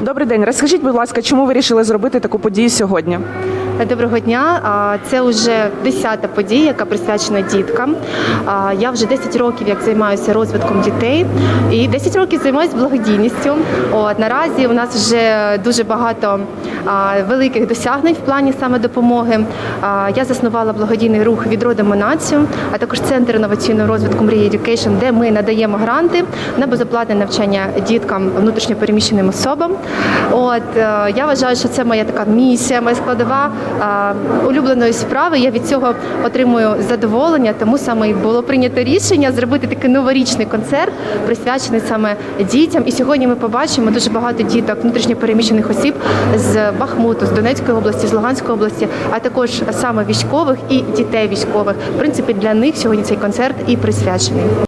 Добрий день. Розкажіть, будь ласка, чому ви вирішили зробити таку подію сьогодні? Доброго дня. Це вже 10-та подія, яка присвячена діткам. Я вже 10 років як займаюся розвитком дітей і 10 років займаюся благодійністю. От наразі у нас вже дуже багато великих досягнень в плані саме допомоги. Я заснувала благодійний рух Відродимо націю, а також центр інноваційного розвитку Мрія Education, де ми надаємо гранти на безоплатне навчання діткам внутрішньопереміщеним особам. От е, я вважаю, що це моя така місія, моя складова улюбленої справи. Я від цього отримую задоволення, тому саме і було прийнято рішення зробити такий новорічний концерт, присвячений саме дітям. І сьогодні ми побачимо дуже багато діток внутрішньопереміщених осіб з Бахмуту, з Донецької області, з Луганської області, а також саме військових і дітей військових. В принципі, для них сьогодні цей концерт і присвячений.